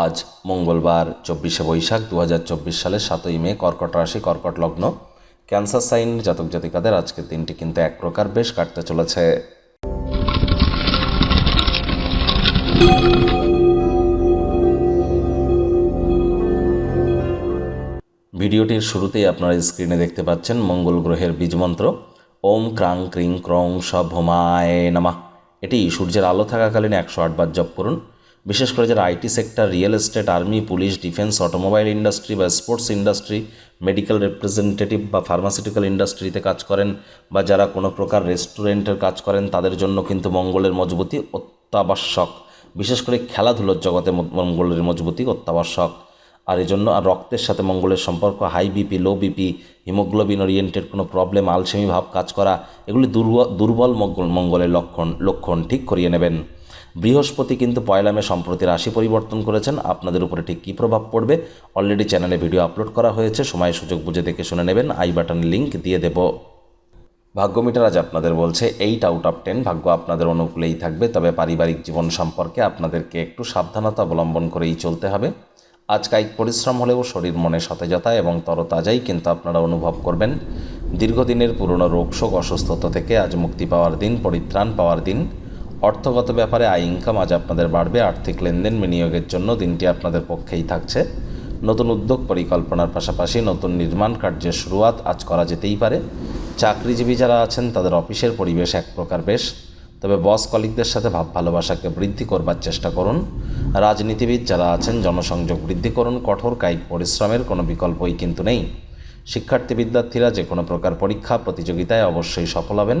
আজ মঙ্গলবার, চব্বিশে বৈশাখ দু হাজার চব্বিশ সালের সাতই মে, কর্কট রাশি, কর্কট লগ্ন। ক্যান্সার সাইন, জাতক জাতিকাদের আজকের দিনটি কিন্তু এক প্রকার বেশ কাটতে চলেছে। ভিডিওটির শুরুতেই আপনারা স্ক্রিনে দেখতে পাচ্ছেন মঙ্গল গ্রহের বীজমন্ত্র ওম ক্রাং ক্রিং ক্রং সভমায় নামা। এটি সূর্যের আলো থাকাকালীন একশো আটবার জপ করুন। বিশেষ করে যারা IT sector, real estate, army, police, defence, automobile industry বা স্পোর্টস ইন্ডাস্ট্রি, মেডিকেল রিপ্রেজেন্টেটিভ বা ফার্মাসিউটিক্যাল ইন্ডাস্ট্রিতে কাজ করেন বা যারা কোনো প্রকার রেস্টুরেন্টের কাজ করেন, তাদের জন্য কিন্তু মঙ্গলের মজবুতি অত্যাবশ্যক। বিশেষ করে খেলাধুলোর জগতে মঙ্গলের মজবুতি অত্যাবশ্যক। আর এই জন্য আর রক্তের সাথে মঙ্গলের সম্পর্ক, high BP, low BP, haemoglobin oriented কোনো প্রবলেম, আলসেমি ভাব কাজ করা, এগুলি দুর্বল মঙ্গল, মঙ্গলের লক্ষণ লক্ষণ ঠিক করিয়ে নেবেন। বৃহস্পতি কিন্তু পয়লা মে সম্প্রতি রাশি পরিবর্তন করেছেন। আপনাদের উপরে ঠিক কী প্রভাব পড়বে? অলরেডি চ্যানেলে ভিডিও আপলোড করা হয়েছে। সময় সুযোগ বুঝে দেখে শুনে নেবেন। আই বাটনের লিঙ্ক দিয়ে দেবো। ভাগ্য মিটার আজ আপনাদের বলছে এইট আউট অফ টেন ভাগ্য আপনাদের অনুকূলেই থাকবে। তবে পারিবারিক জীবন সম্পর্কে আপনাদেরকে একটু সাবধানতা অবলম্বন করেই চলতে হবে। আজ কায়িক পরিশ্রম হলেও শরীর, মনে সতেজতা এবং তরতাজাই কিন্তু আপনারা অনুভব করবেন। দীর্ঘদিনের পুরনো রোগশোক অসুস্থতা থেকে আজ মুক্তি পাওয়ার দিন, পরিত্রাণ পাওয়ার দিন। অর্থগত ব্যাপারে আয় ইনকাম আজ আপনাদের বাড়বে, আর্থিক লেনদেন বিনিয়োগের জন্য দিনটি আপনাদের পক্ষেই থাকছে। নতুন উদ্যোগ পরিকল্পনার পাশাপাশি নতুন নির্মাণ কার্যের শুরুয়াত আজ করা যেতেই পারে। চাকরিজীবী যারা আছেন, তাদের অফিসের পরিবেশ এক প্রকার বেশ। তবে বস কলিকদের সাথে ভাব ভালোবাসাকে বৃদ্ধি করবার চেষ্টা করুন। রাজনীতিবিদ যারা আছেন, জনসংযোগ বৃদ্ধি করুন। কঠোর কায়িক পরিশ্রমের কোনো বিকল্পই কিন্তু নেই। শিক্ষার্থী বিদ্যার্থীরা যে কোনো প্রকার পরীক্ষা, প্রতিযোগিতায় অবশ্যই সফল হবেন।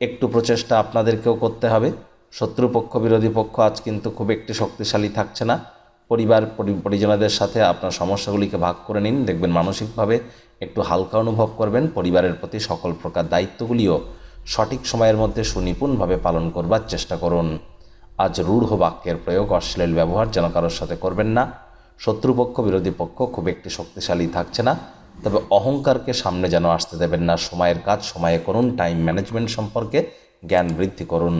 একটু প্রচেষ্টা আপনাদেরকেও করতে হবে। শত্রুপক্ষ, বিরোধী পক্ষ আজ কিন্তু খুব একটি শক্তিশালী থাকছে না। পরিবার, পরি- পরিজনদের সাথে আপনার সমস্যাগুলিকে ভাগ করে নিন। দেখবেন মানসিকভাবে একটু হালকা অনুভব করবেন। পরিবারের প্রতি সকল প্রকার দায়িত্বগুলিও সঠিক সময়ের মধ্যে সুনিপুণভাবে পালন করবার চেষ্টা করুন। আজ রূঢ় বাক্যের প্রয়োগ, অশ্লীল ব্যবহার যেন কারোর সাথে করবেন না। শত্রুপক্ষ, বিরোধী পক্ষ খুব একটি শক্তিশালী থাকছে না। তবে অহংকারকে সামনে যেন আসতে দেবেন না। সময়ের কাজ সময়ে করুন টাইম ম্যানেজমেন্ট সম্পর্কে জ্ঞান বৃদ্ধি করুন।